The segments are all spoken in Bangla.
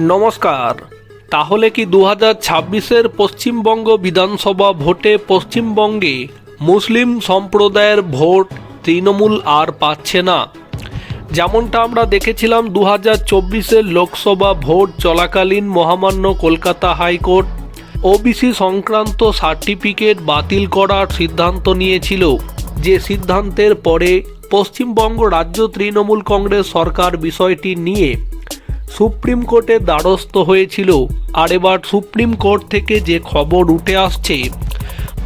নমস্কার। তাহলে কি দু হাজার ছাব্বিশের পশ্চিমবঙ্গ বিধানসভা ভোটে পশ্চিমবঙ্গে মুসলিম সম্প্রদায়ের ভোট তৃণমূল আর পাচ্ছে না? যেমনটা আমরা দেখেছিলাম দু হাজার চব্বিশের লোকসভা ভোট চলাকালীন মহামান্য কলকাতা হাইকোর্ট ওবিসি সংক্রান্ত সার্টিফিকেট বাতিল করার সিদ্ধান্ত নিয়েছিল। যে সিদ্ধান্তের পরে পশ্চিমবঙ্গ রাজ্য তৃণমূল কংগ্রেস সরকার বিষয়টি নিয়ে সুপ্রিম কোর্টের দ্বারস্থ হয়েছিল। আর এবার সুপ্রিম কোর্ট থেকে যে খবর উঠে আসছে,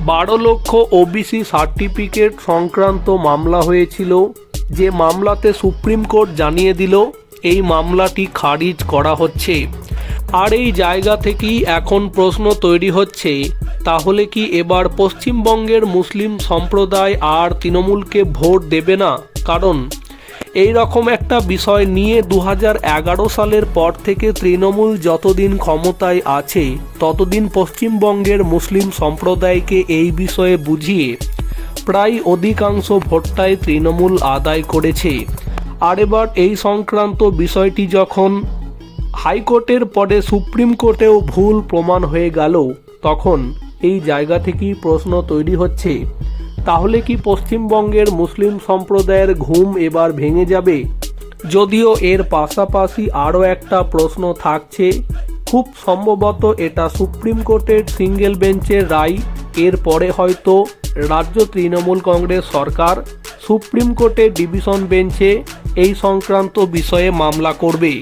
বারো লক্ষ ওবিসি সার্টিফিকেট সংক্রান্ত মামলা হয়েছিল। যে মামলাতে সুপ্রিম কোর্ট জানিয়ে দিল, এই মামলাটি খারিজ করা হচ্ছে। আর এই জায়গা থেকেই এখন প্রশ্ন তৈরি হচ্ছে, তাহলে কি এবার পশ্চিমবঙ্গের মুসলিম সম্প্রদায় আর তৃণমূলকে ভোট দেবে না? কারণ এই রকম একটা বিষয় নিয়ে দু হাজার এগারো সালের পর থেকে তৃণমূল যতদিন ক্ষমতায় আছে, ততদিন পশ্চিমবঙ্গের মুসলিম সম্প্রদায়কে এই বিষয়ে বুঝিয়ে প্রায় অধিকাংশ ভোটটাই তৃণমূল আদায় করেছে। আর এবার এই সংক্রান্ত বিষয়টি যখন হাইকোর্টের পরে সুপ্রিম কোর্টেও ভুল প্রমাণ হয়ে গেল, তখন এই জায়গা থেকেই প্রশ্ন তৈরি হচ্ছে তাহলে কি পশ্চিমবঙ্গের মুসলিম সম্প্রদায়ের ঘুম এবার ভেঙে যাবে? যদিও এর পাশাপাশি আরও একটা প্রশ্ন থাকছে, খুব সম্ভবত এটা সুপ্রিম কোর্টের সিঙ্গেল বেঞ্চের রায় এরপরে হয়তো রাজ্য তৃণমূল কংগ্রেস সরকার সুপ্রিম কোর্টের ডিভিশন বেঞ্চে এই সংক্রান্ত বিষয়ে মামলা করবে।